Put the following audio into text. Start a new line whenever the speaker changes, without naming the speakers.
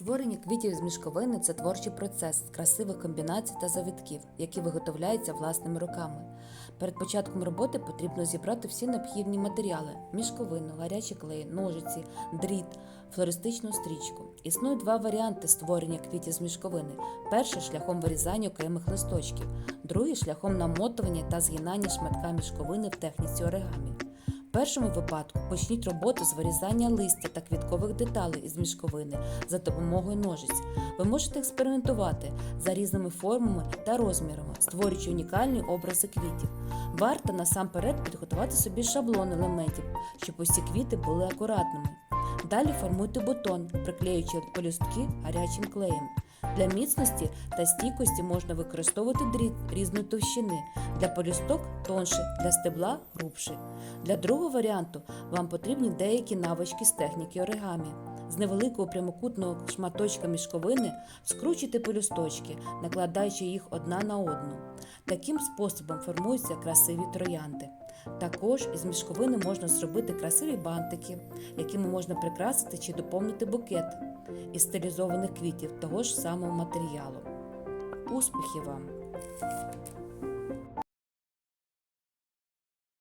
Створення квітів з мішковини це творчий процес з красивих комбінацій та завитків, які виготовляються власними руками. Перед початком роботи потрібно зібрати всі необхідні матеріали: мішковину, гарячий клей, ножиці, дріт, флористичну стрічку. Існують два варіанти створення квітів з мішковини: перший шляхом вирізання окремих листочків, другий шляхом намотування та згинання шматка мішковини в техніці оригамі. В першому випадку почніть роботу з вирізання листя та квіткових деталей із мішковини за допомогою ножиць. Ви можете експериментувати за різними формами та розмірами, створюючи унікальні образи квітів. Варто насамперед підготувати собі шаблон елементів, щоб усі квіти були акуратними. Далі формуйте бутон, приклеюючи пелюстки гарячим клеєм. Для міцності та стійкості можна використовувати дріт різної товщини, для полюсток тонше, для стебла грубше. Для другого варіанту вам потрібні деякі навички з техніки оригамі. З невеликого прямокутного шматочка мішковини скручуйте пелюсточки, накладаючи їх одна на одну. Таким способом формуються красиві троянди. Також із мішковини можна зробити красиві бантики, якими можна прикрасити чи доповнити букет із стилізованих квітів того ж самого матеріалу. Успіхів вам!